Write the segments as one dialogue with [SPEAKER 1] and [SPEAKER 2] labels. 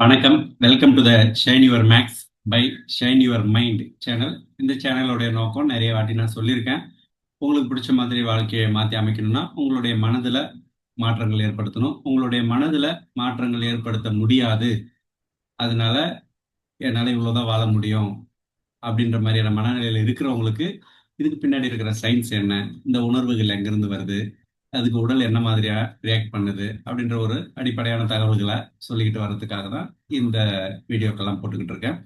[SPEAKER 1] வணக்கம். Welcome to the shine your max by shine your mind channel இந்த சேனலோடைய நோக்கம் நிறைய வாட்டி நான் சொல்லியிருக்கேன். உங்களுக்கு பிடிச்ச மாதிரி வாழ்க்கையை மாற்றி அமைக்கணும்னா உங்களுடைய மனதில் மாற்றங்கள் ஏற்படுத்தணும். உங்களுடைய மனதில் மாற்றங்கள் ஏற்படுத்த முடியாது. அதனால என்னால் இவ்வளோதான் வாழ முடியும் அப்படின்ற மாதிரியான மனநிலையில் இருக்கிறவங்களுக்கு இதுக்கு பின்னாடி இருக்கிற சயின்ஸ் என்ன? இந்த உணர்வுகள் எங்கேருந்து வருது? அதுக்கு உடல் என்ன மாதிரியா ரியாக்ட் பண்ணுது அப்படின்ற ஒரு அடிப்படையான தகவல்களை சொல்லிக்கிட்டு வர்றதுக்காக தான் இந்த வீடியோக்கெல்லாம் போட்டுக்கிட்டு இருக்கேன்.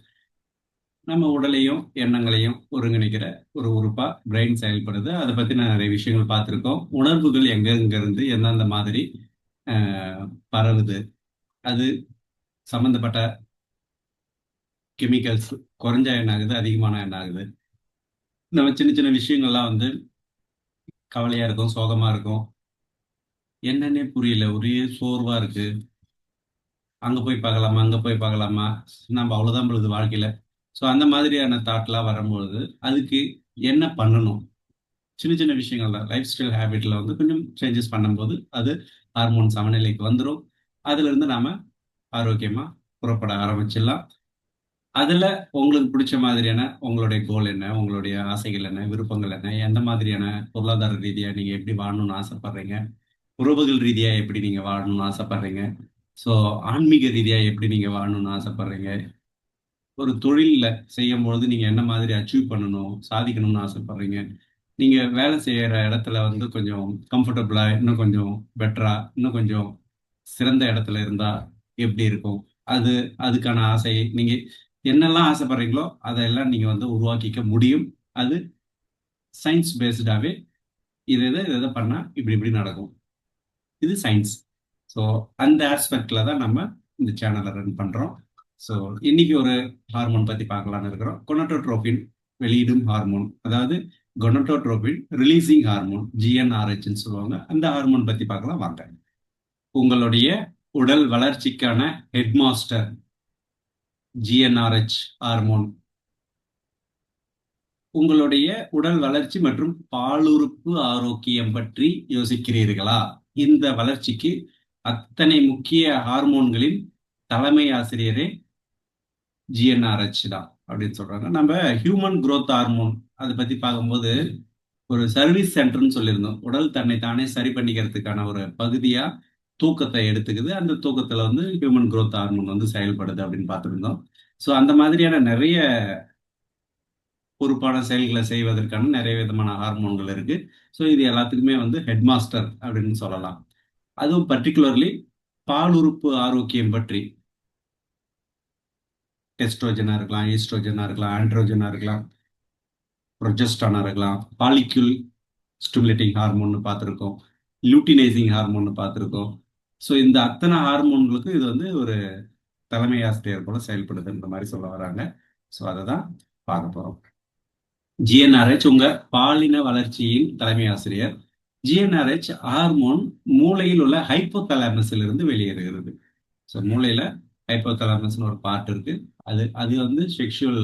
[SPEAKER 1] நம்ம உடலையும் எண்ணங்களையும் ஒருங்கிணைக்கிற ஒரு உறுப்பா பிரெயின் செயல்படுது. அதை பத்தி நான் நிறைய விஷயங்கள் பார்த்துருக்கோம். உணர்வுகள் எங்கெங்க இருந்து எந்தெந்த மாதிரி பரவுது? அது சம்பந்தப்பட்ட கெமிக்கல்ஸ் குறைஞ்சா என்ன ஆகுது அதிகமான என்ன ஆகுது நம்ம சின்ன சின்ன விஷயங்கள்லாம் வந்து கவலையா இருக்கும் சோகமா இருக்கும். என்னன்னே புரியல. ஒரே சோர்வா இருக்கு. அங்க போய் பார்க்கலாமா? அங்க போய் பார்க்கலாமா? நம்ம அவ்வளவுதான் பொழுது வாழ்க்கையில. ஸோ அந்த மாதிரியான தாட்லாம் வரும்பொழுது அதுக்கு என்ன பண்ணணும்? சின்ன சின்ன விஷயங்கள் தான். லைஃப் ஸ்டைல் ஹேபிட்ல வந்து கொஞ்சம் சேஞ்சஸ் பண்ணும்போது அது ஹார்மோன் சமநிலைக்கு வந்துடும் அதுல இருந்து நாம ஆரோக்கியமா புறப்பட ஆரம்பிச்சிடலாம். அதுல உங்களுக்கு பிடிச்ச மாதிரியான உங்களுடைய கோல் என்ன? உங்களுடைய ஆசைகள் என்ன? விருப்பங்கள் என்ன? எந்த மாதிரியான பொருளாதார ரீதியா நீங்க எப்படி வாழணும்னு ஆசைப்படுறீங்க? உறவுகள் ரீதியா எப்படி நீங்க வாழணும்னு ஆசைப்படுறீங்க? ஸோ ஆன்மீக ரீதியா எப்படி நீங்க வாழணும்னு ஆசைப்படுறீங்க? ஒரு தொழில்ல செய்யும் பொழுது நீங்க என்ன மாதிரி அச்சீவ் பண்ணணும் சாதிக்கணும்னு ஆசைப்படுறீங்க? நீங்க வேலை செய்யற இடத்துல வந்து கொஞ்சம் கம்ஃபர்டபுளா இன்னும் கொஞ்சம் பெட்டரா இன்னும் கொஞ்சம் சிறந்த இடத்துல இருந்தா எப்படி இருக்கும்? அது அதுக்கான ஆசை நீங்க என்னெல்லாம் ஆசைப்படுறீங்களோ அதெல்லாம் நீங்க வந்து உருவாக்கிக்க முடியும். அது சயின்ஸ் பேஸ்டாவே இது இதை இதை பண்ணா இப்படி இப்படி நடக்கும். இது சயின்ஸ் ஸோ அந்த ஆஸ்பெக்டில் தான் நம்ம இந்த சேனலை ரன் பண்ணுறோம் ஸோ இன்னைக்கு ஒரு ஹார்மோன் பற்றி பார்க்கலான்னு இருக்கிறோம். கொனட்டோட்ரோபின் வெளியிடும் ஹார்மோன் அதாவது கொனட்டோட்ரோபின் ரிலீசிங் ஹார்மோன் ஜிஎன்ஆர்ஹெச்னு சொல்லுவாங்க. அந்த ஹார்மோன் பற்றி பார்க்கலாம். வாங்க. உங்களுடைய உடல் வளர்ச்சிக்கான ஹெட் மாஸ்டர் ஜிஎன்ஆர்ஹெச் ஹார்மோன் உங்களுடைய உடல் வளர்ச்சி மற்றும் பாலுறுப்பு ஆரோக்கியம் பற்றி யோசிக்கிறீர்களா? இந்த வளர்ச்சிக்கு அத்தனை முக்கிய ஹார்மோன்களின் தலைமை ஆசிரியரே ஜிஎன்ஆர்ஹெச் தான் அப்படின்னு சொல்றாங்க. நம்ம ஹியூமன் குரோத் ஹார்மோன் அதை பத்தி பார்க்கும்போது ஒரு சர்வீஸ் சென்டர்னு சொல்லியிருந்தோம். உடல் தன்னை தானே சரி பண்ணிக்கிறதுக்கான ஒரு பகுதியா தூக்கத்தை எடுத்துக்குது. அந்த தூக்கத்துல வந்து ஹியூமன் குரோத் ஹார்மோன் வந்து செயல்படுது அப்படின்னு பார்த்துருந்தோம். ஸோ அந்த மாதிரியான நிறைய பொறுப்பான செயல்களை செய்வதற்கான நிறைய விதமான ஹார்மோன்கள் இருக்கு. ஸோ இது எல்லாத்துக்குமே வந்து ஹெட் மாஸ்டர் அப்படின்னு சொல்லலாம். அதுவும் பர்டிகுலர்லி பாலுறுப்பு ஆரோக்கியம் பற்றி. டெஸ்ட்ரோஜனா இருக்கலாம் ஈஸ்ட்ரோஜனா இருக்கலாம் ஆண்ட்ரோஜனா இருக்கலாம் ப்ரொஜெஸ்டானா இருக்கலாம் பாலிக்யூல் ஸ்டிமுலேட்டிங் ஹார்மோன்னு பார்த்துருக்கோம் லூட்டினைசிங் ஹார்மோன்னு பார்த்துருக்கோம். ஸோ இந்த அத்தனை ஹார்மோன்களுக்கும் இது வந்து ஒரு தலைமை ஆசிரியர் போல செயல்படுதுன்ற மாதிரி சொல்ல வராங்க. ஸோ அதை தான் பார்க்க போகிறோம் ஜிஎன்ஆர்ஹெச் உங்க பாலின வளர்ச்சியின் தலைமை ஆசிரியர். ஜிஎன்ஆர்ஹெச் ஹார்மோன் மூளையில் உள்ள ஹைப்போதலாமஸில் இருந்து வெளியேறுகிறது. ஸோ மூளையில ஹைப்போதலாமஸ்னு ஒரு பார்ட் இருக்கு. அது அது வந்து செக்ஷுவல்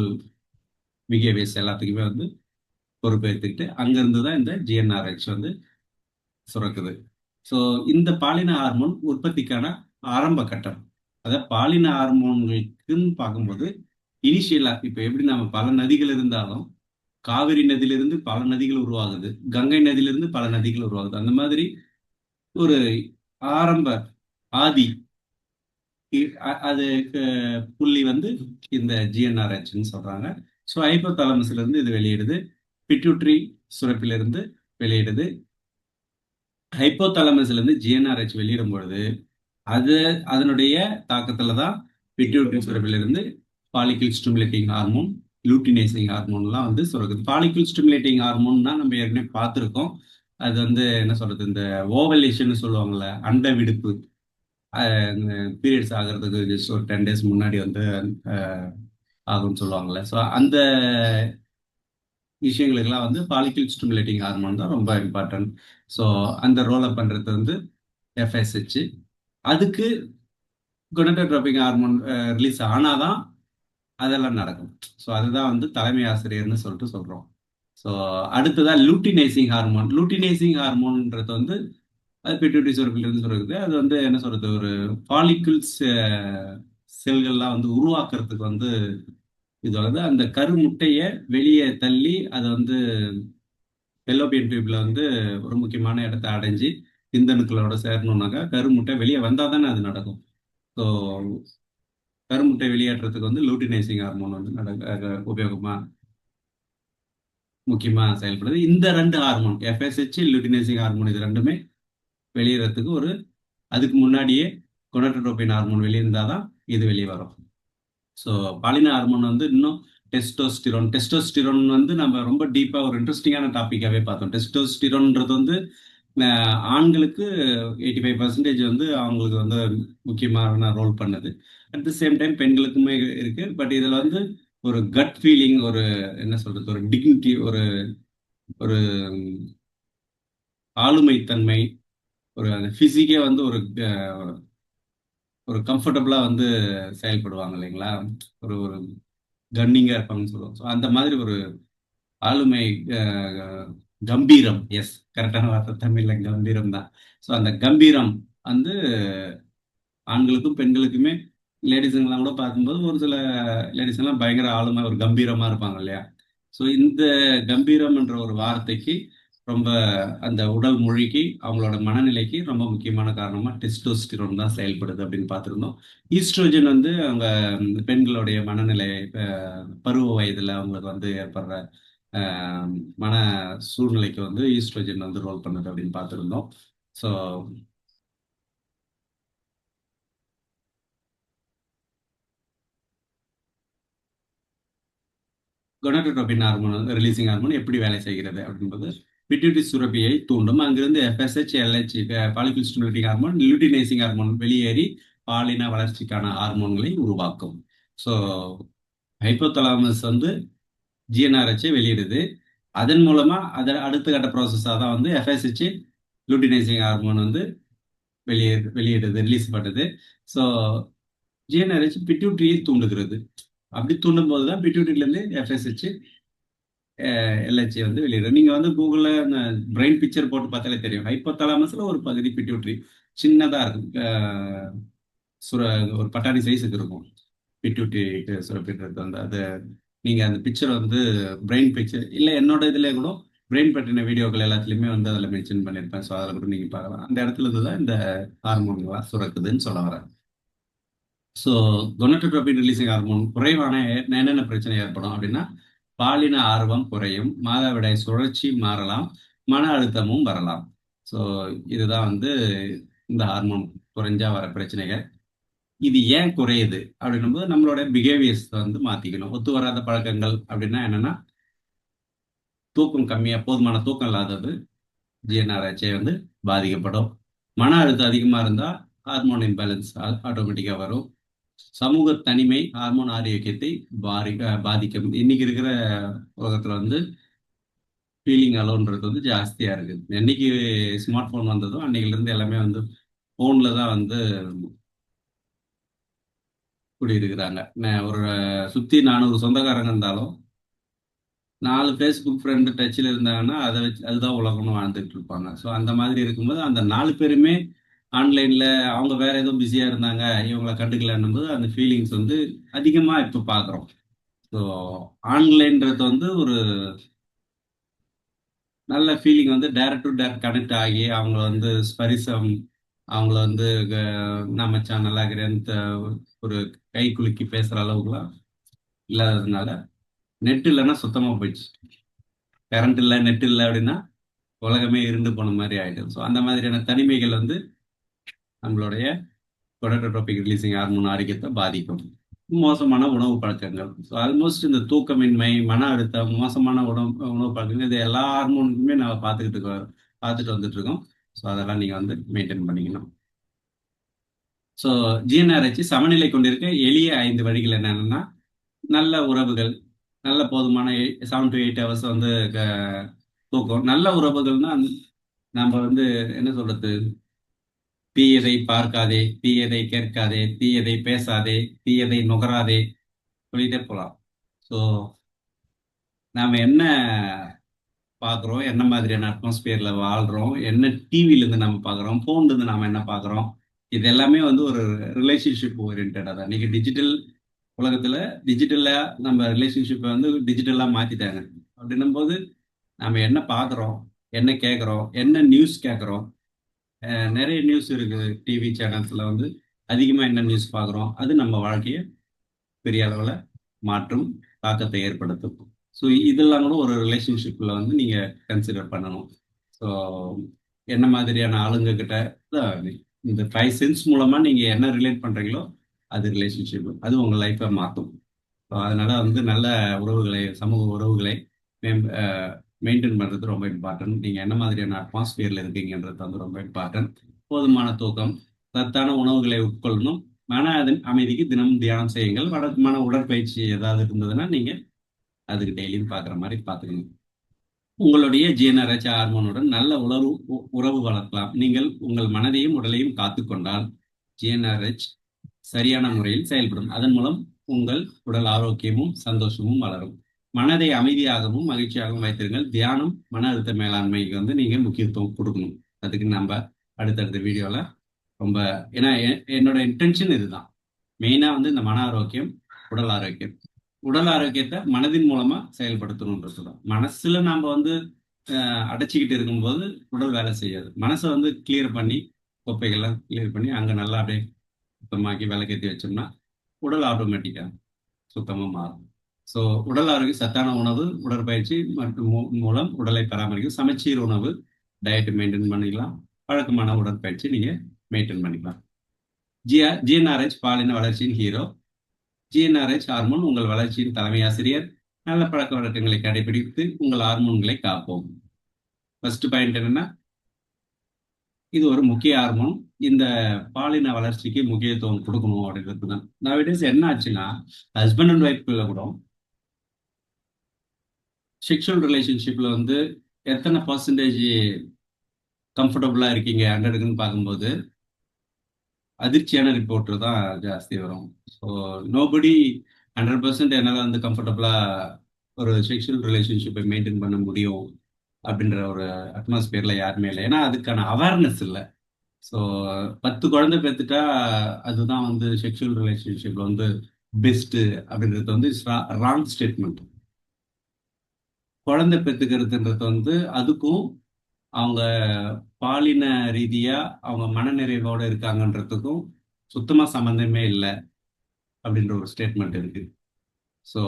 [SPEAKER 1] பிஹேவியர்ஸ் எல்லாத்துக்குமே வந்து பொறுப்பேற்றுக்கிட்டு அங்கிருந்து தான் இந்த ஜிஎன்ஆர்ஹெச் வந்து சுரக்குது. ஸோ இந்த பாலின ஹார்மோன் உற்பத்திக்கான ஆரம்ப கட்டம். அதாவது பாலின ஹார்மோன்களுக்குன்னு பார்க்கும்போது இனிஷியலா இப்போ எப்படி நம்ம பல நதிகள் இருந்தாலும் காவிரி நதியிலிருந்து பல நதிகள் உருவாகுது. கங்கை நதியிலிருந்து பல நதிகள் உருவாகுது. அந்த மாதிரி ஒரு ஆரம்ப ஆதி அது புள்ளி வந்து இந்த ஜிஎன்ஆர்ஹெச்னு சொல்றாங்க. ஸோ ஹைப்போதாலமஸ்ல இருந்து இது வெளியிடுது. பிட்யூட்ரி சுரப்பிலிருந்து வெளியிடுது. ஹைப்போதாலமஸ்ல இருந்து ஜிஎன்ஆர்ஹெச் வெளியிடும் பொழுது அது அதனுடைய தாக்கத்துல தான் பிட்யூட்ரி சுரப்பிலிருந்து பாலிகிள் ஸ்டிமுலேட்டிங் ஹார்மோன் லூட்டினைசிங் ஹார்மோன்லாம் வந்து சுரக்குது பாலிக்கிள் ஸ்டிமுலேட்டிங் ஹார்மோன்னா நம்ம ஏற்கனவே பார்த்துருக்கோம். அது வந்து என்ன சொல்றது இந்த ஓவலேஷன் சொல்லுவாங்கள்ல அண்ட விடுப்பு. பீரியட்ஸ் ஆகிறதுக்கு ஜஸ்ட் ஒரு டென் டேஸ் முன்னாடி வந்து ஆகும்னு சொல்லுவாங்கல்ல. ஸோ அந்த விஷயங்களுக்கெல்லாம் வந்து பாலிக்கிள் ஸ்டிமுலேட்டிங் ஹார்மோன் தான் ரொம்ப இம்பார்ட்டன்ட் ஸோ அந்த ரோலை பண்ணுறது வந்து எஃப்எஸ்ஹெச் அதுக்கு குணட்டோட்ரோபிக் ஹார்மோன் ரிலீஸ் ஆனால் தான் அதெல்லாம் நடக்கும். ஸோ அதுதான் வந்து தலைமை ஆசிரியர்னு சொல்லிட்டு சொல்கிறோம் ஸோ அடுத்ததான் லூட்டினைசிங் ஹார்மோன் லூட்டினைசிங் ஹார்மோன்ன்றது வந்து அது பிட்யூட்டரி சுரப்பிலிருந்து சொல்கிறது அது வந்து என்ன சொல்கிறது ஒரு பாலிகுல்ஸ் செல்கள்லாம் வந்து உருவாக்குறதுக்கு வந்து இது வந்து அந்த கருமுட்டையை வெளியே தள்ளி அதை வந்து பெல்லோபியன் டியூப்ல வந்து ஒரு முக்கியமான இடத்த அடைஞ்சு விந்தணுக்களோட சேரணும்னாக்கா கருமுட்டை வெளியே வந்தால் தானே அது நடக்கும். ஸோ கருமுட்டை வெளியேற்றத்துக்கு வந்து லூட்டினைசிங் ஹார்மோன் வந்து நடக்க உபயோகமா முக்கியமா செயல்படுது. இந்த ரெண்டு ஹார்மோன் எஃப்எஸ்ஹெச் லூட்டினைசிங் ஹார்மோன் இது ரெண்டுமே வெளியேறதுக்கு ஒரு அதுக்கு முன்னாடியே கொனட்ரோபின் ஹார்மோன் வெளியிருந்தால் தான் இது வெளியே வரும். ஸோ பாலின ஹார்மோன் வந்து இன்னும் டெஸ்டோஸ்டிரோன் டெஸ்டோஸ்டிரோன் வந்து நம்ம ரொம்ப டீப்பாக ஒரு இன்ட்ரெஸ்டிங்கான டாப்பிக்காகவே பார்த்தோம். டெஸ்டோஸ்டிரோன்றது வந்து ஆண்களுக்கு எயிட்டி ஃபைவ் பர்சன்டேஜ் வந்து அவங்களுக்கு வந்து முக்கியமான ரோல் பண்ணுது. அட் த சேம் டைம் பெண்களுக்குமே இருக்கு. பட் இதில் வந்து ஒரு கட் ஃபீலிங் ஒரு என்ன சொல்றது ஒரு டிக்னிட்டி ஒரு ஒரு ஆளுமைத்தன்மை ஒரு அந்த ஃபிசிக்கே வந்து ஒரு ஒரு கம்ஃபர்டபுளா வந்து செயல்படுவாங்க இல்லைங்களா? ஒரு ஒரு கன்னிங்கா இருப்பாங்கன்னு சொல்லுவாங்க. ஸோ அந்த மாதிரி ஒரு ஆளுமை கம்பீரம். எஸ் கரெக்டான வார்த்தை. தமிழ்ல கம்பீரம் தான். ஸோ அந்த கம்பீரம் வந்து ஆண்களுக்கும் பெண்களுக்குமே லேடிஸுங்கெல்லாம் கூட பார்க்கும்போது ஒரு சில லேடிஸ் எல்லாம் பயங்கர ஆளுமை ஒரு கம்பீரமா இருப்பாங்க இல்லையா? ஸோ இந்த கம்பீரம் என்ற ஒரு வார்த்தைக்கு ரொம்ப அந்த உடல் மொழிக்கு அவங்களோட மனநிலைக்கு ரொம்ப முக்கியமான காரணமாக டெஸ்டோஸ்டிரோன் தான் செயல்படுது அப்படின்னு பார்த்துருந்தோம். ஈஸ்ட்ரோஜன் வந்து அவங்க பெண்களுடைய மனநிலை பருவ வயதில் அவங்களுக்கு வந்து ஏற்படுற மன சூழ்நிலைக்கு வந்து ஈஸ்ட்ரோஜன் வந்து ரோல் பண்ணுது அப்படின்னு பார்த்துருந்தோம். ஸோ கொனடோட்ரோபின் ஹார்மோன் வந்து ரிலீசிங் ஹார்மோன் எப்படி வேலை செய்கிறது அப்படின்றது பிட்யூட்டி சுரப்பியை தூண்டும். அங்கிருந்து FSH LH follicle stimulating hormone luteinising hormone வெளியேறி பாலின வளர்ச்சிக்கான ஹார்மோன்களை உருவாக்கும். ஸோ ஹைப்போதலாமஸ் வந்து ஜிஎன்ஆர்ஹெச்சை வெளியிடுது. அதன் மூலமா அதை அடுத்த கட்ட ப்ராசஸாக தான் வந்து எஃப்எஸ்ஹெச் லூட்டினைசிங் ஹார்மோன் வந்து வெளியே வெளியிடுது ரிலீஸ் பண்ணுது. ஸோ ஜிஎன்ஆர்ஹெச் பிட்யூட்ரியை தூண்டுகிறது. அப்படி தூண்டும் போது தான் பிட்யூட்ரிலேருந்து எஃப்எஸ்ஹெச் எல்ஹெச்சி வந்து வெளியிடும் நீங்கள் வந்து கூகுளில் அந்த பிரெயின் பிக்சர் போட்டு பார்த்தாலே தெரியும். ஹைப்போதலாமஸ்ல ஒரு பகுதி பிட்யூட்ரி சின்னதாக இருக்கும். சுர ஒரு பட்டாணி சைஸுக்கு இருக்கும். பிட்யூட்ரி சுரப்பின்றது வந்து. அது நீங்கள் அந்த பிக்சர் வந்து பிரெயின் பிக்சர் இல்லை என்னோட இதில் கூட பிரெயின் பற்றின வீடியோக்கள் எல்லாத்துலேயுமே வந்து அதில் மென்ஷன் பண்ணியிருப்பேன் ஸோ அதில் கூட நீங்கள் பார்க்கலாம். அந்த இடத்துல இருந்து தான் இந்த ஹார்மோன்கள்லாம் சுரக்குதுன்னு சொல்ல வரேன். ஸோ கொனட்டோட்ரோபின் ரிலீசிங் ஹார்மோன் குறைவான என்னென்ன பிரச்சனை ஏற்படும் அப்படின்னா பாலின ஆர்வம் குறையும் மாதவிடாய் சுழற்சி மாறலாம் மன அழுத்தமும் வரலாம். ஸோ இதுதான் வந்து இந்த ஹார்மோன் குறைஞ்சா வர பிரச்சனைகள். இது ஏன் குறையுது? அப்படின்னும்போது நம்மளோட பிஹேவியர்ஸ் வந்து மாத்திக்கணும். ஒத்து வராத பழக்கங்கள் அப்படின்னா என்னன்னா தூக்கம் கம்மியா போதுமான தூக்கம் இல்லாதது ஜிஎன்ஆர்ஹெச்ஏ வந்து பாதிக்கப்படும். மன அழுத்தம் அதிகமா இருந்தா ஹார்மோன் இம்பேலன்ஸ் ஆட்டோமேட்டிக்கா வரும். சமூக தனிமை ஹார்மோன் ஆரோக்கியத்தை பாதிக்க பாதிக்கும். இன்னைக்கு இருக்கிற உலகத்துல வந்து ஃபீலிங் அலோன்றது வந்து ஜாஸ்தியா இருக்குது. என்னைக்கு ஸ்மார்ட் போன் வந்ததோ அன்னைக்குல இருந்து எல்லாமே வந்து போன்ல தான் வந்து குடியிருக்கிறாங்க ஒரு சுற்றி நானூறு சொந்தக்காரங்க இருந்தாலும் நாலு ஃபேஸ்புக் ஃப்ரெண்டு டச்சில் இருந்தாங்கன்னா அதை வச்சு அதுதான் உலகம்னு வாழ்ந்துட்டு இருப்பாங்க. ஸோ அந்த மாதிரி இருக்கும்போது அந்த நாலு பேருமே ஆன்லைனில் அவங்க வேற எதுவும் பிஸியாக இருந்தாங்க இவங்களை கண்டுக்கலன்னும் போது அந்த ஃபீலிங்ஸ் வந்து அதிகமாக இப்போ பார்க்குறோம். ஸோ ஆன்லைன்றது வந்து ஒரு நல்ல ஃபீலிங் வந்து டேரக்ட் டு டேரக்ட் கனெக்ட் ஆகி அவங்கள வந்து ஸ்பரிசம் அவங்கள வந்து க- நான் நல்லா இருக்கிறேன்னு ஒரு கை குலுக்கி பேசுகிற அளவுக்குலாம் இல்லாததுனால நெட் இல்லைன்னா சுத்தமாக போயிடுச்சு. கரண்ட் இல்லை நெட் இல்லை அப்படின்னா உலகமே இருண்டு போன மாதிரி ஆகிடும் ஸோ அந்த மாதிரியான தனிமைகள் வந்து நம்மளுடைய கொடட்டோபிக் ரிலீசிங் ஹார்மோன் ஆரோக்கியத்தை பாதிக்கும். மோசமான உணவு பழக்கங்கள். ஸோ ஆல்மோஸ்ட் இந்த தூக்கமின்மை மன அழுத்தம் மோசமான உணவு உணவு பழக்கங்கள் இது எல்லா ஹார்மோனுக்குமே நம்ம பார்த்துக்கிட்டு பார்த்துட்டு வந்துட்டு இருக்கோம். ஸோ அதெல்லாம் நீங்கள் வந்து மெயின்டைன் பண்ணிக்கணும். ஸோ ஜிஎன்ஆர்ஹெச் சமநிலை கொண்டிருக்க எளிய ஐந்து வழிகள் என்னென்னா நல்ல உறவுகள் நல்ல போதுமான செவன் டு எயிட் ஹவர்ஸ் வந்து க- தூக்கம். நல்ல உறவுகள்னா நம்ம வந்து என்ன சொல்றது? தீயதை பார்க்காதே தீயதை கேட்காதே தீயதை பேசாதே தீயதை நுகராதே சொல்லிட்டே போகலாம் ஸோ நாம் என்ன பார்க்குறோம்? என்ன மாதிரியான அட்மாஸ்பியரில் வாழ்கிறோம் என்ன டிவிலேருந்து நம்ம பார்க்குறோம்? ஃபோன்லேருந்து நாம் என்ன பார்க்குறோம்? இது எல்லாமே வந்து ஒரு ரிலேஷன்ஷிப் ஓரியன்டாக தான். இன்னைக்கு டிஜிட்டல் உலகத்தில் டிஜிட்டலாக நம்ம ரிலேஷன்ஷிப்பை வந்து டிஜிட்டலாக மாற்றிட்டாங்க அப்படின்னும் போது நம்ம என்ன பார்க்குறோம் என்ன கேட்குறோம் என்ன நியூஸ் கேட்குறோம் நிறைய நியூஸ் இருக்குது டிவி சேனல்ஸில் வந்து. அதிகமாக என்ன நியூஸ் பார்க்குறோம் அது நம்ம வாழ்க்கையை பெரிய அளவில் மாற்றும் தாக்கத்தை ஏற்படுத்தும். ஸோ இதெல்லாம் கூட ஒரு ரிலேஷன்ஷிப்பில் வந்து நீங்கள் கன்சிடர் பண்ணணும். ஸோ என்ன மாதிரியான ஆளுங்க கிட்ட தான் இந்த ஃபைவ் சென்ஸ் மூலமாக நீங்கள் என்ன ரிலேட் பண்ணுறீங்களோ அது ரிலேஷன்ஷிப் அது உங்கள் லைஃப்பை மாற்றும் ஸோ அதனால வந்து நல்ல உறவுகளை சமூக உறவுகளை மெயின்டைன் பண்ணுறது ரொம்ப இம்பார்ட்டன்ட் நீங்கள் என்ன மாதிரியான அட்மாஸ்பியர்ல இருக்கீங்கன்றது வந்து ரொம்ப இம்பார்ட்டன்ட் போதுமான தூக்கம் சத்தான உணவுகளை உட்கொள்ளணும். மன அதன் அமைதிக்கு தினமும் தியானம் செய்யுங்கள். வழக்கமான உடற்பயிற்சி ஏதாவது இருந்ததுன்னா நீங்கள் அதுக்கு டெய்லியும் பார்க்குற மாதிரி பார்த்துக்கணும் உங்களுடைய ஜிஎன்ஆர்ஹெச் ஹார்மோனுடன் நல்ல உணர்வு உறவு வளர்க்கலாம். நீங்கள் உங்கள் மனதையும் உடலையும் காத்துக்கொண்டால் ஜிஎன்ஆர்ஹெச் சரியான முறையில் செயல்படும். அதன் மூலம் உங்கள் உடல் ஆரோக்கியமும் சந்தோஷமும் வளரும். மனதை அமைதியாகவும் மகிழ்ச்சியாகவும் வைத்திருங்கள். தியானம் மன அழுத்த மேலாண்மைக்கு வந்து நீங்கள் முக்கியத்துவம் கொடுக்கணும். அதுக்கு நம்ம அடுத்தடுத்த வீடியோவில் ரொம்ப ஏன்னா என்னோட இன்டென்ஷன் இதுதான். மெயினாக வந்து இந்த மன ஆரோக்கியம் உடல் ஆரோக்கியம். உடல் ஆரோக்கியத்தை மனதின் மூலமா செயல்படுத்தணுன்றது சொல்லலாம் மனசுல நாம வந்து அடைச்சிக்கிட்டு இருக்கும்போது உடல் வேலை செய்யாது. மனசை வந்து கிளியர் பண்ணி குப்பைகள்லாம் கிளியர் பண்ணி அங்கே நல்லா அப்படியே சுத்தமாக்கி விளக்கேற்றி வச்சோம்னா உடல் ஆட்டோமேட்டிக்காக சுத்தமாக மாறும். ஸோ உடல் ஆரோக்கியம் சத்தான உணவு உடற்பயிற்சி மற்றும் மூலம் உடலை பராமரிக்கும் சமச்சீர் உணவு டயட் மெயின்டைன் பண்ணிக்கலாம். வழக்கமான உடற்பயிற்சி நீங்கள் மெயின்டைன் பண்ணிக்கலாம். ஜிஆர் ஜிஎன்ஆர்ஹெச் பாலின வளர்ச்சியின் ஹீரோ ஜிஎன்ஆர்ஹெச் ஹார்மோன் உங்கள் வளர்ச்சியின் தலைமை ஆசிரியர். நல்ல பழக்க வழக்கங்களை கடைபிடித்து உங்கள் ஹார்மோன்களை காப்போம். ஃபர்ஸ்ட் பாயிண்ட் என்னன்னா இது ஒரு முக்கிய ஹார்மோன். இந்த பாலின வளர்ச்சிக்கு முக்கியத்துவம் கொடுக்கணும் அப்படின்றது தான். நான் என்ன ஆச்சுன்னா ஹஸ்பண்ட் அண்ட் ஒய்ஃப்குள்ள கூட செக்ஷுவல் ரிலேஷன்ஷிப்பில் வந்து எத்தனை பர்சன்டேஜ் கம்ஃபர்டபுளாக இருக்கீங்க ஹண்ட்ரடுக்குன்னு பார்க்கும்போது அதிர்ச்சியான ரிப்போர்ட்டர் தான் ஜாஸ்தி வரும். ஸோ நோபடி ஹண்ட்ரட் பர்சன்ட் என்னால் வந்து கம்ஃபர்டபுளாக ஒரு செக்ஷுவல் ரிலேஷன்ஷிப்பை மெயின்டைன் பண்ண முடியும் அப்படின்ற ஒரு அட்மாஸ்பியரில் யாருமே இல்லை. ஏன்னா அதுக்கான அவேர்னஸ் இல்லை. ஸோ பத்து குழந்தை பெற்றுட்டா அதுதான் வந்து செக்ஷுவல் ரிலேஷன்ஷிப்பில் வந்து பெஸ்ட்டு அப்படின்றது வந்து ராங் ஸ்டேட்மெண்ட் குழந்தை பெற்றுக்கிறதுன்றது வந்து அதுக்கும் அவங்க பாலின ரீதியா அவங்க மனநிறைவோடு இருக்காங்கன்றதுக்கும் சுத்தமாக சம்மந்தமே இல்லை அப்படின்ற ஒரு ஸ்டேட்மெண்ட் இருக்கு. ஸோ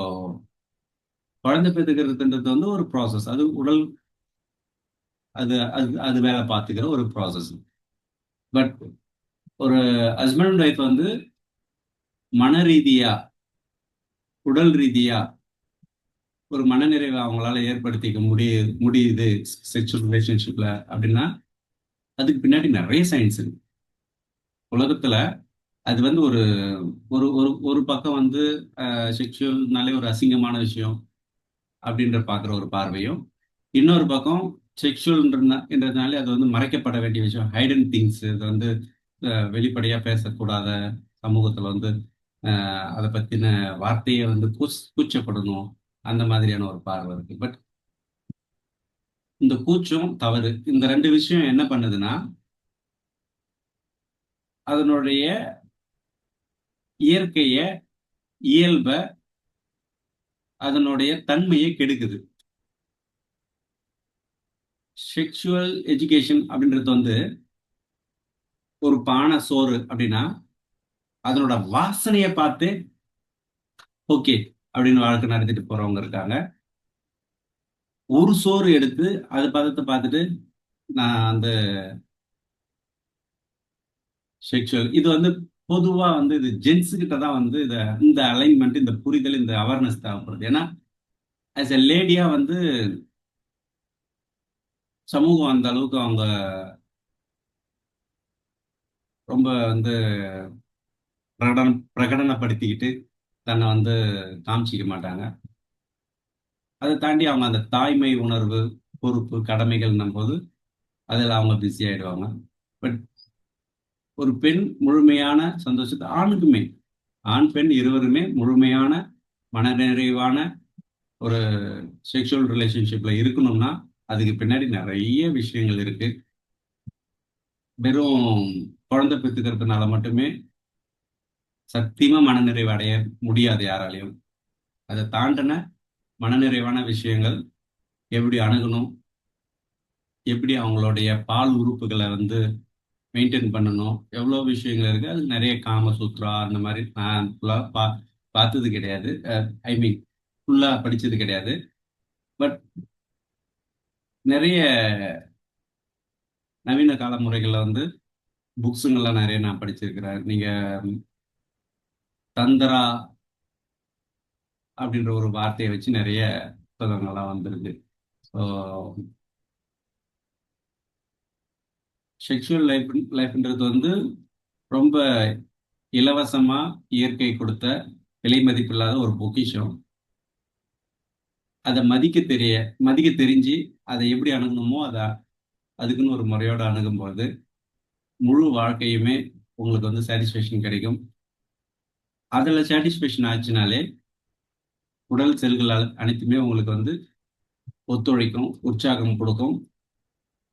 [SPEAKER 1] குழந்தை பெற்றுக்கிறதுன்றது வந்து ஒரு ப்ராசஸ் அது உடல் அது அது அது வேலை பார்த்துக்கிற ஒரு ப்ராசஸ் பட் ஒரு ஹஸ்பண்ட் அண்ட் ஒய்ஃப் வந்து மன ரீதியா உடல் ரீதியாக ஒரு மனநிறைவை அவங்களால ஏற்படுத்திக்க முடிய முடியுது செக்ஷுவல் ரிலேஷன்ஷிப்ல அப்படின்னா அதுக்கு பின்னாடி நிறைய சயின்ஸ் இருக்கு. உலகத்துல அது வந்து ஒரு ஒரு ஒரு ஒரு பக்கம் வந்து செக்ஷுவல்னாலே ஒரு அசிங்கமான விஷயம் அப்படின்ற பார்க்குற ஒரு பார்வையும் இன்னொரு பக்கம் செக்ஷுவல்ன்றதுனாலே அது வந்து மறைக்கப்பட வேண்டிய விஷயம் ஹைடன் திங்ஸ் இது வந்து வெளிப்படையாக பேசக்கூடாத சமூகத்தில் வந்து அதை பற்றின வார்த்தையை வந்து கூச் கூச்சப்படணும். அந்த மாதிரியான ஒரு பார்வை இருக்கு. பட் இந்த கூச்சம் தவறு இந்த ரெண்டு விஷயம் என்ன பண்ணுதுன்னா அதனுடைய இயற்கைய இயல்ப அதனுடைய தன்மையை கெடுக்குது. செக்ஷுவல் எஜுகேஷன் அப்படின்றது வந்து ஒரு பானை சோறு அப்படின்னா அதனோட வாசனையை பார்த்து ஓகே அப்படின்னு வாழ்க்கை நடத்திட்டு போறவங்க இருக்காங்க. ஒரு சோறு எடுத்து அது பதத்தை பார்த்துட்டு நான் அந்த செக்ஷுவல் இது வந்து பொதுவா வந்து இது ஜென்ஸ் கிட்ட தான் வந்து இத இந்த அலைன்மெண்ட் இந்த புரிதல் இந்த அவேர்னஸ் தேவைப்படுது. ஏன்னா ஆஸ் எ லேடியா வந்து சமூகம் அந்த அளவுக்கு அவங்க ரொம்ப வந்து பிரகடன பிரகடனப்படுத்திக்கிட்டு தன்னை வந்து காமிச்சிக்க மாட்டாங்க. அதை தாண்டி அவங்க அந்த தாய்மை உணர்வு பொறுப்பு கடமைகள்னும் போது அதில் அவங்க பிஸி ஆகிடுவாங்க பட் ஒரு பெண் முழுமையான சந்தோஷத்தை ஆணுக்குமே ஆண் பெண் இருவருமே முழுமையான மனநிறைவான ஒரு செக்ஷுவல் ரிலேஷன்ஷிப்பில் இருக்கணும்னா அதுக்கு பின்னாடி நிறைய விஷயங்கள் இருக்கு. வெறும் குழந்தை பெற்றுக்கிறதுனால மட்டுமே சத்தியமா மனநிறைவு அடைய முடியாது யாராலையும். அதை தாண்டின மனநிறைவான விஷயங்கள் எப்படி அணுகணும் எப்படி அவங்களுடைய பால் உறுப்புகளை வந்து மெயின்டைன் பண்ணணும் எவ்வளோ விஷயங்கள் இருக்குது அது நிறைய காம சூத்ரா அந்த மாதிரி நான் ஃபுல்லாக பா பார்த்தது கிடையாது. ஐ மீன் ஃபுல்லாக படித்தது கிடையாது. பட் நிறைய நவீன கால முறைகளில் வந்து புக்ஸுங்கள்லாம் நிறைய நான் படிச்சிருக்கிறேன். நீங்கள் தந்திரா அப்படின்ற ஒரு வார்த்தையை வச்சு நிறைய புத்தகங்கள்லாம் வந்திருக்கு. ஸோ செக்ஷுவல் லைஃப் லைஃப்ன்றது வந்து ரொம்ப இலவசமாக இயற்கை கொடுத்த விலை மதிப்பில்லாத ஒரு பொக்கிஷம். அதை மதிக்க தெரிய மதிக்க தெரிஞ்சு அதை எப்படி அணுகணுமோ அதை அதுக்குன்னு ஒரு முறையோடு அணுகும்போது முழு வாழ்க்கையுமே உங்களுக்கு வந்து சாட்டிஸ்ஃபேக்ஷன் கிடைக்கும். அதில் சாட்டிஸ்ஃபேக்ஷன் ஆச்சுனாலே உடல் செல்கள் அனைத்துமே உங்களுக்கு வந்து ஒத்துழைக்கும் உற்சாகம் கொடுக்கும்.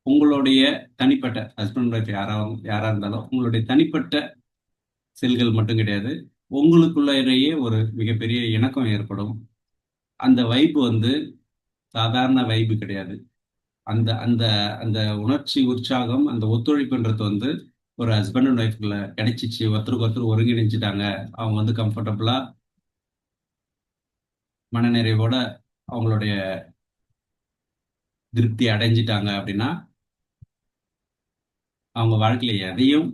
[SPEAKER 1] உங்களுடைய தனிப்பட்ட ஹஸ்பண்ட் ஒய்ஃப் யாராக யாராக இருந்தாலும் உங்களுடைய தனிப்பட்ட செல்கள் மட்டும் கிடையாது. உங்களுக்குள்ளேயே ஒரு மிகப்பெரிய இணக்கம் ஏற்படும். அந்த வைப்பு வந்து சாதாரண வைப்பு கிடையாது. அந்த அந்த அந்த உணர்ச்சி உற்சாகம் அந்த ஒத்துழைப்புன்றது வந்து ஒரு ஹஸ்பண்ட் அண்ட் ஒய்ஃப்ல கிடைச்சிச்சு ஒருத்தருக்கு ஒருத்தர் ஒருங்கிணைஞ்சிட்டாங்க. அவங்க வந்து கம்ஃபர்டபுளா மனநிறைவோட அவங்களுடைய திருப்தி அடைஞ்சிட்டாங்க அப்படின்னா அவங்க வாழ்க்கையில எதையும்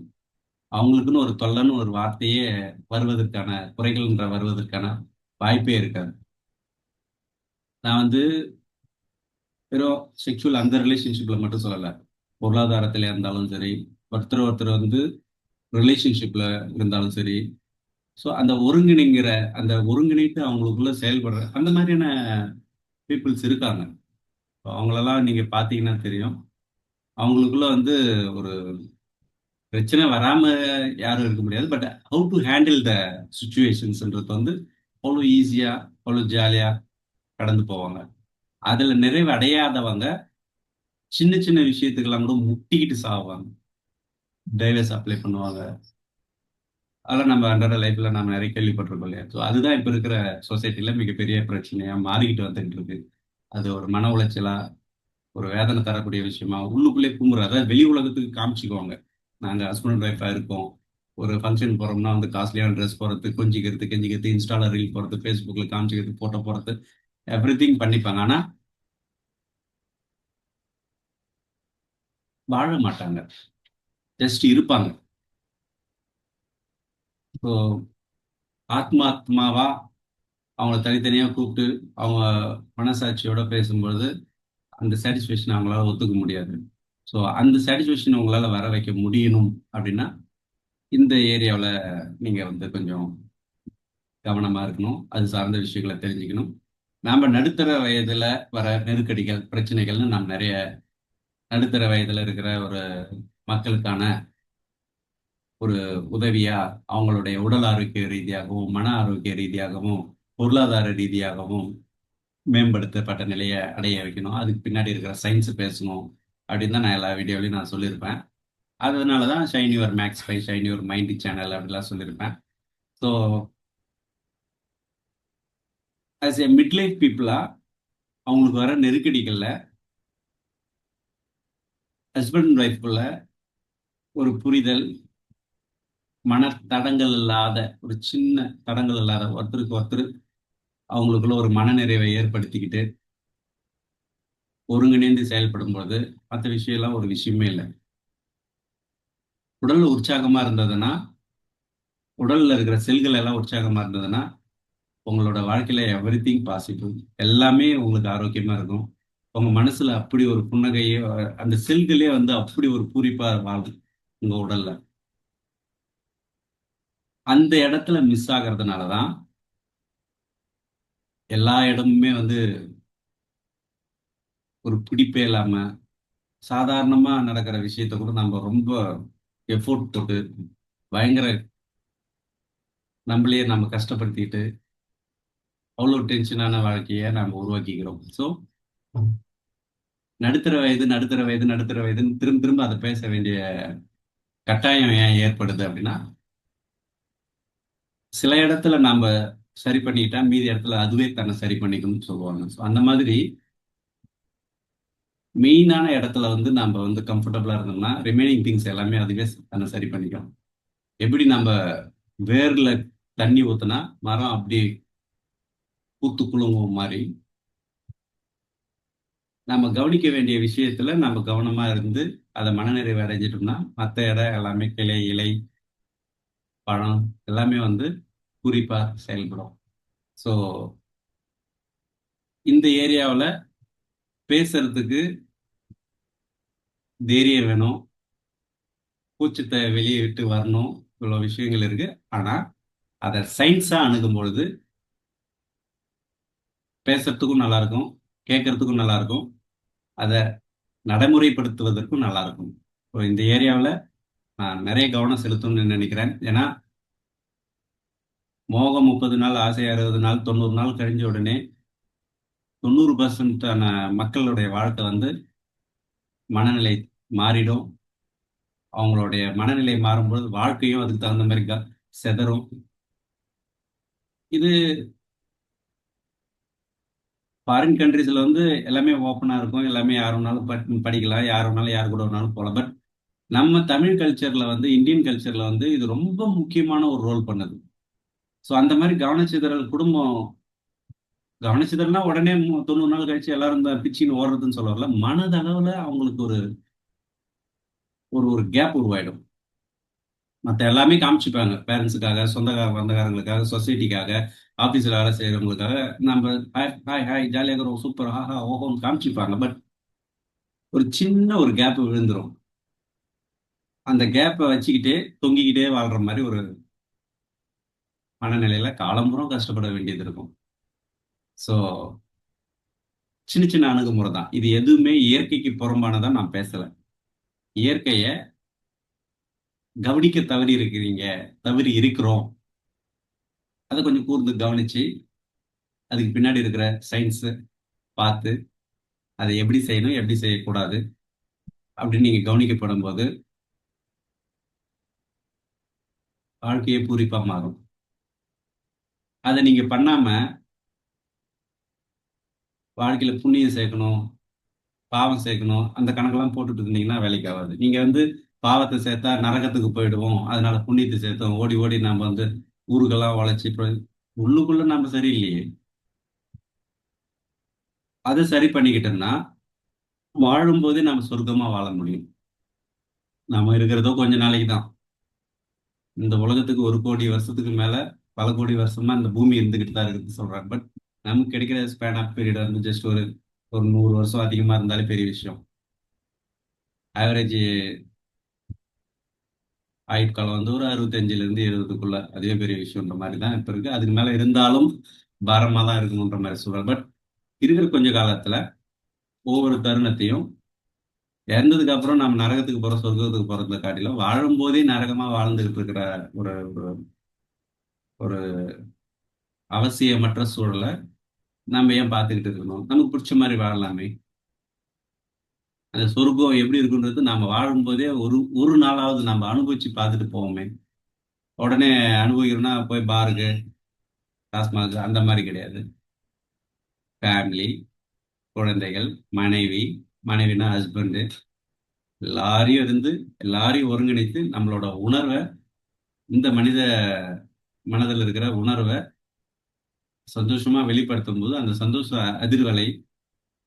[SPEAKER 1] அவங்களுக்குன்னு ஒரு தொல்லன்னு ஒரு வார்த்தையே வருவதற்கான குறைகள்ன்ற வருவதற்கான வாய்ப்பே இருக்காது. நான் வந்து வெறும் செக்ஷுவல் அந்த ரிலேஷன்ஷிப்ல மட்டும் சொல்லலை. பொருளாதாரத்தில் இருந்தாலும் சரி ஒருத்தர் ஒருத்தர் வந்து ரிலேஷன்ஷிப்பில் இருந்தாலும் சரி. ஸோ அந்த ஒருங்கிணைங்கிற அந்த ஒருங்கிணைத்து அவங்களுக்குள்ள செயல்படுற அந்த மாதிரியான பீப்புள்ஸ் இருக்காங்க. அவங்களெல்லாம் நீங்கள் பார்த்தீங்கன்னா தெரியும். அவங்களுக்குள்ள வந்து ஒரு பிரச்சனை வராமல் யாரும் இருக்க முடியாது. But how to handle the சுச்சுவேஷன்ஸ்ன்றது வந்து அவ்வளோ ஈஸியாக அவ்வளோ ஜாலியாக கடந்து போவாங்க. அதில் நிறைவு அடையாதவங்க சின்ன சின்ன விஷயத்துக்கெல்லாம் கூட முட்டிக்கிட்டு சாவாங்க. டைவர்ஸ் அப்ளை பண்ணுவாங்க. அதெல்லாம் நம்ம அன்றாட லைஃப்ல நம்ம நிறைய கேள்விப்பட்டிருக்கோம் இல்லையா? ஸோ அதுதான் இப்போ இருக்கிற சொசைட்டில மிகப்பெரிய பிரச்சனையா மாறிக்கிட்டு வந்துட்டு இருக்கு. அது ஒரு மன உளைச்சலா ஒரு வேதனை தரக்கூடிய விஷயமா உள்ளுக்குள்ளே கும்புற அதாவது வெளி உலகத்துக்கு காமிச்சிக்குவாங்க. நாங்கள் ஹஸ்பண்ட் ஒய்ஃபாக இருக்கோம். ஒரு ஃபங்க்ஷன் போகிறோம்னா வந்து காஸ்ட்லியான ட்ரெஸ் போகிறது கொஞ்சிக்கிறது கெஞ்சிக்கிறது இன்ஸ்டால ரீல் போகிறது ஃபேஸ்புக்கில் காமிச்சிக்கிறது ஃபோட்டோ போகிறது எவ்ரி திங் பண்ணிப்பாங்க. ஆனால் வாழ மாட்டாங்க. ஜஸ்ட் இருப்பாங்க. ஸோ ஆத்மாத்மாவா அவங்கள தனித்தனியாக கூப்பிட்டு அவங்க மனசாட்சியோட பேசும்பொழுது அந்த சாட்டிஸ்ஃபேக்ஷன் அவங்களால ஒத்துக்க முடியாது. ஸோ அந்த சாட்டிஸ்ஃபேக்ஷன் உங்களால் வர வைக்க முடியணும் அப்படின்னா இந்த ஏரியாவில் நீங்கள் வந்து கொஞ்சம் கவனமாக இருக்கணும். அது சார்ந்த விஷயங்களை தெரிஞ்சுக்கணும். நாம் நடுத்தர வயதில் வர நெருக்கடிகள் பிரச்சனைகள்னு நாம் நிறைய நடுத்தர வயதில் இருக்கிற ஒரு மக்களுக்கான ஒரு உதவியா அவங்களுடைய உடல் ஆரோக்கிய ரீதியாகவும் மன ஆரோக்கிய ரீதியாகவும் பொருளாதார ரீதியாகவும் மேம்படுத்தப்பட்ட நிலையை அடைய வைக்கணும். அதுக்கு பின்னாடி இருக்கிற சயின்ஸ் பேசணும் அப்படின்னு தான் நான் எல்லா வீடியோலையும் நான் சொல்லியிருப்பேன். அதனால தான் shine your max by shine your mind channel அப்படிலாம் சொல்லியிருப்பேன். So as a mid life பீப்புளா அவங்களுக்கு வர நெருக்கடிகளில் ஹஸ்பண்ட் அண்ட் ஒய்ஃப்குள்ள ஒரு புரிதல் மன தடங்கள் இல்லாத ஒரு சின்ன தடங்கள் இல்லாத ஒருத்தருக்கு ஒருத்தர் அவங்களுக்குள்ள ஒரு மனநிறைவை ஏற்படுத்திக்கிட்டு ஒருங்கிணைந்து செயல்படும் பொழுது மற்ற விஷயம்லாம் ஒரு விஷயமே இல்லை. உடல் உற்சாகமா இருந்ததுன்னா உடல்ல இருக்கிற செல்கள் எல்லாம் உற்சாகமா இருந்ததுன்னா உங்களோட வாழ்க்கையில எவ்ரி திங் பாசிபிள் எல்லாமே உங்களுக்கு ஆரோக்கியமா இருக்கும். உங்க மனசுல அப்படி ஒரு புன்னகையே அந்த செல்களே வந்து அப்படி ஒரு பூரிப்பா வாழும் உங்க உடல்ல. அந்த இடத்துல மிஸ் ஆகிறதுனாலதான் எல்லா இடமுமே வந்து ஒரு பிடிப்பே இல்லாம சாதாரணமா நடக்கிற விஷயத்த கூட நம்ம ரொம்ப எஃபோர்ட் போட்டு பயங்கர நம்மளையே நம்ம கஷ்டப்படுத்திட்டு அவ்வளோ டென்ஷனான வாழ்க்கையை நம்ம உருவாக்கிக்கிறோம். ஸோ நடுத்தர வயது நடுத்தர வயது நடுத்தர வயதுன்னு திரும்ப திரும்ப அதை பேச வேண்டிய கட்டாயம் ஏன் ஏற்படுது அப்படின்னா சில இடத்துல நாம் சரி பண்ணிக்கிட்டா மீதி இடத்துல அதுவே தன்னை சரி பண்ணிக்கணும்னு சொல்லுவாங்க. ஸோ அந்த மாதிரி மெயினான இடத்துல வந்து நம்ம வந்து கம்ஃபர்டபுளாக இருந்தோம்னா ரிமைனிங் திங்ஸ் எல்லாமே அதுவே தன்னை சரி பண்ணிக்கும். எப்படி நம்ம வேர்ல தண்ணி ஊற்றுனா மரம் அப்படி பூத்து குலுங்கும் மாதிரி நம்ம கவனிக்க வேண்டிய விஷயத்துல நம்ம கவனமா இருந்து அதை மனநிறைவு அடைஞ்சிட்டோம்னா மற்ற இடம் எல்லாமே கிளை இலை பழம் எல்லாமே வந்து குறிப்பா செயல்படும். ஸோ இந்த ஏரியாவில் பேசுறதுக்கு தைரியம் வேணும். பூச்சத்தை வெளியே விட்டு வரணும். இவ்வளோ விஷயங்கள் இருக்கு. ஆனால் அதை சயின்ஸாக அணுகும் பொழுது பேசுறதுக்கும் நல்லாயிருக்கும் கேட்கறதுக்கும் நல்லாயிருக்கும் அதை நடைமுறைப்படுத்துவதற்கும் நல்லா இருக்கும் ஸோ இந்த ஏரியாவில் நான் நிறைய கவனம் செலுத்தணும்னு நினைக்கிறேன். ஏன்னா மோகம் முப்பது நாள் ஆசை அறுபது நாள் தொண்ணூறு நாள் கழிஞ்ச உடனே தொண்ணூறு பர்சன்டான மக்களுடைய வாழ்க்கை வந்து மனநிலை மாறிடும். அவங்களுடைய மனநிலை மாறும்பொழுது வாழ்க்கையும் அதுக்கு தகுந்த மாதிரி க- செதறும். இது ஃபாரின் கண்ட்ரீஸில் வந்து எல்லாமே ஓப்பனாக இருக்கும். எல்லாமே யார் வேணாலும் படிக்கலாம். யார் வேணாலும் யார் கூட வேணாலும் போகலாம். பட் நம்ம தமிழ் கல்ச்சரில் வந்து இந்தியன் கல்ச்சரில் வந்து இது ரொம்ப முக்கியமான ஒரு ரோல் பண்ணுது. ஸோ அந்த மாதிரி கவனச்சிதறல் குடும்பம் கவனச்சிதறல்னா உடனே தொண்ணூறு நாள் கழிச்சு எல்லாரும் இந்த பிச்சின்னு ஓடுறதுன்னு சொல்ல வரல மனதளவில் அவங்களுக்கு ஒரு ஒரு ஒரு கேப் உருவாயிடும். மற்ற எல்லாமே காமிச்சுப்பாங்க. பேரண்ட்ஸுக்காக சொந்தக்கார வந்தக்காரங்களுக்காக சொசைட்டிக்காக ஆஃபீஸில் வேலை செய்கிறவங்களுக்காக நம்ம ஹாய் ஹாய் ஹாய் ஜாலியாக இருக்கிறோம் சூப்பர் ஹாஹா ஓஹோன்னு காமிச்சுப்பாங்க. பட் ஒரு சின்ன ஒரு கேப் விழுந்துரும். அந்த கேப்பை வச்சுக்கிட்டே தொங்கிக்கிட்டே வாழ்கிற மாதிரி ஒரு மனநிலையில் காலம்புறம் கஷ்டப்பட வேண்டியது இருக்கும். ஸோ சின்ன சின்ன அணுகுமுறை தான். இது எதுவுமே இயற்கைக்கு புறம்பானதான் நான் பேசலை. இயற்கையை கவனிக்க தவறி இருக்கிறீங்க தவறி இருக்கிறோம். அதை கொஞ்சம் கூர்ந்து கவனிச்சு அதுக்கு பின்னாடி இருக்கிற சயின்ஸு பார்த்து அதை எப்படி செய்யணும் எப்படி செய்யக்கூடாது அப்படின்னு நீங்கள் கவனிக்கப்படும் போது வாழ்க்கையை பூரிப்பாக மாறும். அதை நீங்கள் பண்ணாம வாழ்க்கையில் புண்ணியம் சேர்க்கணும் பாவம் சேர்க்கணும் அந்த கணக்கெல்லாம் போட்டுட்டு இருந்தீங்கன்னா வேலைக்கு ஆகாது. நீங்கள் வந்து பாவத்தை சேர்த்தா நரகத்துக்கு போயிடுவோம். அதனால புண்ணியத்தை சேர்த்தோம். ஓடி ஓடி நம்ம வந்து ஊருக்கெல்லாம் உழைச்சி உள்ளுக்குள்ள நம்ம சரியில்லையே. அதை சரி பண்ணிக்கிட்டோம்னா வாழும்போதே நம்ம சொர்க்கமா வாழ முடியும். நம்ம இருக்கிறதோ கொஞ்ச நாளைக்கு தான். இந்த உலகத்துக்கு ஒரு கோடி வருஷத்துக்கு மேல பல கோடி வருஷமா இந்த பூமி இருந்துகிட்டு தான் இருக்குன்னு சொல்றாங்க. பட் நமக்கு கிடைக்கிற ஸ்பேன் ஆஃப் பீரியட் வந்து ஜஸ்ட் ஒரு ஒரு நூறு வருஷம் அதிகமா இருந்தாலே பெரிய விஷயம். ஆவரேஜ் ஆயுட்காலம் வந்து ஒரு அறுபத்தஞ்சுல இருந்து எழுபதுக்குள்ள அதே பெரிய விஷயம்ன்ற மாதிரி தான் இப்போ இருக்கு. அதுக்கு மேல இருந்தாலும் பாரமா தான் இருக்கணுன்ற மாதிரி சொல்றேன் பட் இருக்கிற கொஞ்ச காலத்துல ஒவ்வொரு தருணத்தையும் இறந்ததுக்கு அப்புறம் நம்ம நரகத்துக்கு போற சொர்க்கத்துக்கு போறத காட்டிலும் வாழும்போதே நரகமா வாழ்ந்துகிட்டு இருக்கிற ஒரு ஒரு ஒரு அவசியமற்ற சூழலை நம்ம ஏன் பார்த்துக்கிட்டு இருக்கணும்? நமக்கு பிடிச்ச மாதிரி வாழலாமே. அந்த சொர்க்கம் எப்படி இருக்குன்றது நம்ம வாழும்போதே ஒரு ஒரு நாளாவது நம்ம அனுபவிச்சு பார்த்துட்டு போவோமே. உடனே அனுபவிக்கிறோம்னா போய் பாருக்கு டாஸ்மாக் அந்த மாதிரி கிடையாது. ஃபேமிலி குழந்தைகள் மனைவி மனைவினா ஹஸ்பண்டு எல்லாரையும் இருந்து எல்லாரையும் ஒருங்கிணைத்து நம்மளோட உணர்வை இந்த மனித மனதில் இருக்கிற உணர்வை சந்தோஷமாக வெளிப்படுத்தும் போது அந்த சந்தோஷ அதிர்வலை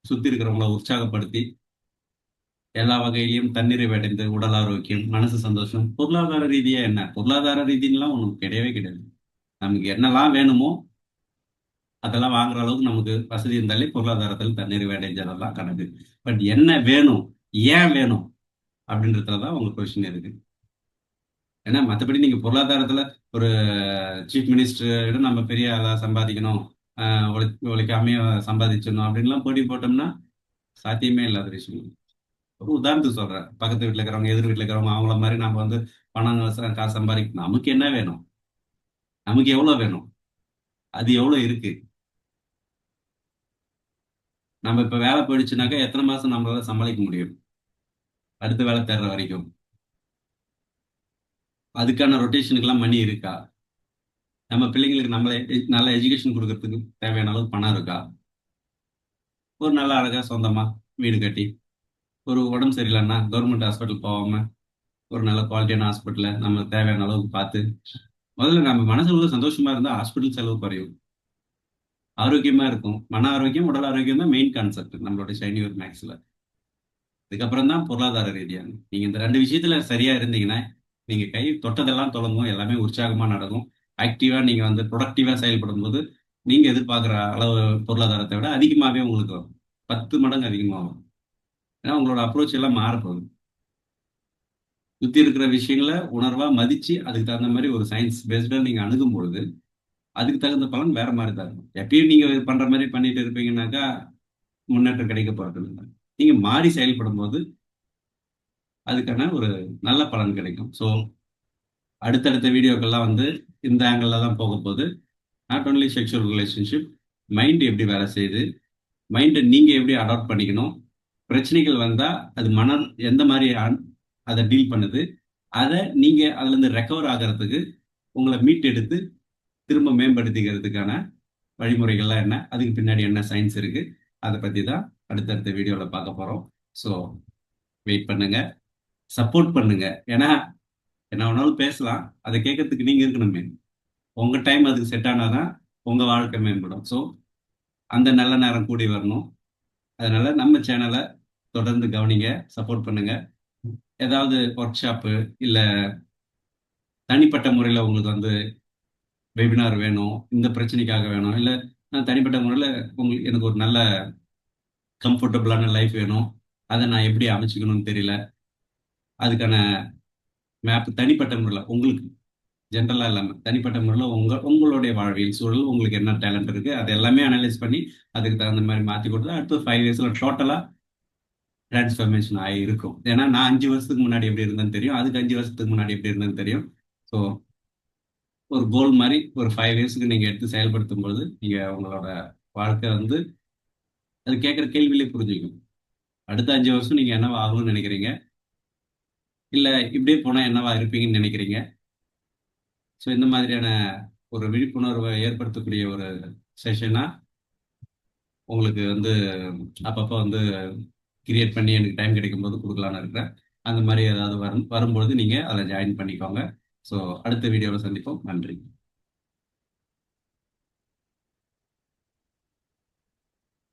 [SPEAKER 1] சுற்றி இருக்கிறவங்கள உற்சாகப்படுத்தி எல்லா வகையிலையும் தன்னிறைவு அடைந்து உடல் ஆரோக்கியம் மனசு சந்தோஷம் பொருளாதார ரீதியா என்ன? பொருளாதார ரீதியெல்லாம் ஒன்றும் கிடையவே கிடையாது. நமக்கு என்னெல்லாம் வேணுமோ அதெல்லாம் வாங்குற அளவுக்கு நமக்கு வசதி இருந்தாலே பொருளாதாரத்தில் தன்னிறைவு அடைஞ்சதெல்லாம் கணக்கு. பட் என்ன வேணும்? ஏன் வேணும்? அப்படின்றதுல தான் உங்க கொஸ்டின் இருக்கு. ஏன்னா மற்றபடி நீங்க பொருளாதாரத்துல ஒரு சீஃப் மினிஸ்டர் நம்ம பெரிய ஆளா சம்பாதிக்கணும் உழை உழைக்காமே சம்பாதிச்சிடணும் அப்படின்லாம் போட்டி போட்டோம்னா சாத்தியமே இல்லாத விஷயம். உதாரணத்துக்கு சொல்றேன். பக்கத்து வீட்டுல இருக்கிறவங்க எதிர் வீட்டுல இருக்கிறவங்க அவங்கள மாதிரி நம்ம வந்து பணம் காசு சம்பாதிக்கணும் நமக்கு என்ன வேணும்? நமக்கு எவ்வளவு வேணும்? அது எவ்வளவு இருக்கு? நம்ம இப்ப வேலை போயிடுச்சுனாக்கா எத்தனை மாசம் நம்மளால சமாளிக்க முடியும்? அடுத்த வேலை தேடுற வரைக்கும். அதுக்கான ரொட்டேஷனுக்கெல்லாம் மணி இருக்கா? நம்ம பிள்ளைங்களுக்கு நம்மள நல்ல எஜுகேஷன் கொடுக்கறதுக்கு தேவையான அளவுக்கு பணம் இருக்கா? ஒரு நல்ல அழகா சொந்தமா வீடு கட்டி ஒரு உடம்பு சரியில்லைன்னா கவர்மெண்ட் ஹாஸ்பிட்டல் போகாம ஒரு நல்ல குவாலிட்டியான ஹாஸ்பிட்டலில் நம்ம தேவையான அளவுக்கு பார்த்து முதல்ல நம்ம மனசு உள்ள சந்தோஷமா இருந்தா ஹாஸ்பிட்டல் செலவு குறையும். ஆரோக்கியமா இருக்கும். மன ஆரோக்கியம் உடல் ஆரோக்கியம் தான் மெயின் கான்செப்ட் நம்மளோட சைனியூர் மேக்ஸ்ல இதுக்கப்புறம் தான் பொருளாதார ரீதியாக நீங்க இந்த ரெண்டு விஷயத்துல சரியா இருந்தீங்கன்னா நீங்க கை தொட்டதெல்லாம் தொடங்கும் எல்லாமே உற்சாகமா நடக்கும். ஆக்டிவா நீங்க வந்து ப்ரொடக்டிவா செயல்படும் போது நீங்க எதிர்பார்க்குற அளவு பொருளாதாரத்தை விட அதிகமாகவே உங்களுக்கு வரும். பத்து மடங்கு அதிகமாகும். ஏன்னா உங்களோட அப்ரோச் எல்லாம் மாறப்போகுது. சுத்தி இருக்கிற விஷயங்களை உணர்வா மதிச்சு அதுக்கு தகுந்த மாதிரி ஒரு சயின்ஸ் பேஸ்டா நீங்க அணுகும் பொழுது அதுக்கு தகுந்த பலன் வேற மாதிரி தான் இருக்கும். எப்பயும் நீங்க பண்ற மாதிரி பண்ணிட்டு இருப்பீங்கன்னாக்கா முன்னேற்றம் கிடைக்க போறது இல்லை. நீங்க மாறி செயல்படும் போது அதுக்கான ஒரு நல்ல பலன் கிடைக்கும். ஸோ அடுத்தடுத்த வீடியோக்கெல்லாம் வந்து இந்த ஆங்கிளில் தான் போக போகுது not only sexual relationship mind எப்படி வேலை செய்யுது மைண்டை நீங்கள் எப்படி அடாப்ட் பண்ணிக்கணும் பிரச்சனைகள் வந்தால் அது மனம் எந்த மாதிரி அதை டீல் பண்ணுது அதை நீங்கள் அதுலேருந்து ரெக்கவர் ஆகிறதுக்கு உங்களை மீட் எடுத்து திரும்ப மேம்படுத்திக்கிறதுக்கான வழிமுறைகள்லாம் என்ன? அதுக்கு பின்னாடி என்ன சயின்ஸ் இருக்குது அதை பற்றி தான் அடுத்தடுத்த வீடியோவில் பார்க்க போகிறோம் ஸோ வெயிட் பண்ணுங்க. சப்போர்ட் பண்ணுங்க. ஏன்னா என்ன வேணாலும் பேசலாம். அதை கேட்கறதுக்கு நீங்க இருக்கணுமே. உங்க டைம் அதுக்கு செட் ஆனாதான் உங்க வாழ்க்கை மேம்படும். ஸோ அந்த நல்ல நேரம் கூடி வரணும். அதனால நம்ம சேனலை தொடர்ந்து கவனிங்க சப்போர்ட் பண்ணுங்க. ஏதாவது ஒர்க் ஷாப்பு இல்லை தனிப்பட்ட முறையில் உங்களுக்கு வந்து வெபினார் வேணும் இந்த பிரச்சனைக்காக வேணும் இல்லை நான் தனிப்பட்ட முறையில் உங்களுக்கு எனக்கு ஒரு நல்ல கம்ஃபர்டபுளான லைஃப் வேணும் அதை நான் எப்படி அமைச்சிக்கணும்னு தெரியல. அதுக்கான மேப் தனிப்பட்ட முறையில் உங்களுக்கு ஜென்ரலாக இல்லாமல் தனிப்பட்ட முறையில் உங்கள் உங்களுடைய வாழ்வியல் சூழல் உங்களுக்கு என்ன டேலண்ட் இருக்குது அது எல்லாமே அனலைஸ் பண்ணி அதுக்கு தகுந்த மாதிரி மாற்றி கொடுத்தா அடுத்த ஃபைவ் இயர்ஸில் டோட்டலாக டிரான்ஸ்ஃபர்மேஷன் ஆகி இருக்கும். ஏன்னா நான் அஞ்சு வருஷத்துக்கு முன்னாடி எப்படி இருந்தேன்னு தெரியும் அதுக்கு அஞ்சு வருஷத்துக்கு முன்னாடி எப்படி இருந்தேன்னு தெரியும். ஸோ ஒரு கோல் மாதிரி ஒரு ஃபைவ் இயர்ஸ்க்கு நீங்கள் எடுத்து செயல்படுத்தும் பொழுது நீங்கள் உங்களோட வாழ்க்கை வந்து அது கேட்குற கேள்வியிலே புரிஞ்சுக்கும். அடுத்த அஞ்சு வருஷம் நீங்கள் என்னவா ஆகணும்னு நினைக்கிறீங்க? இல்லை இப்படியே போனால் என்னவா இருப்பீங்கன்னு நினைக்கிறீங்க? ஸோ இந்த மாதிரியான ஒரு விழிப்புணர்வை ஏற்படுத்தக்கூடிய ஒரு செஷனாக உங்களுக்கு வந்து அப்பப்போ வந்து கிரியேட் பண்ணி எனக்கு டைம் கிடைக்கும் போது கொடுக்கலான்னு இருக்கிறேன். அந்த மாதிரி ஏதாவது வரும் வரும்பொழுது நீங்கள் அதில் ஜாயின் பண்ணிக்கோங்க. ஸோ அடுத்த வீடியோவில் சந்திப்போம். நன்றி.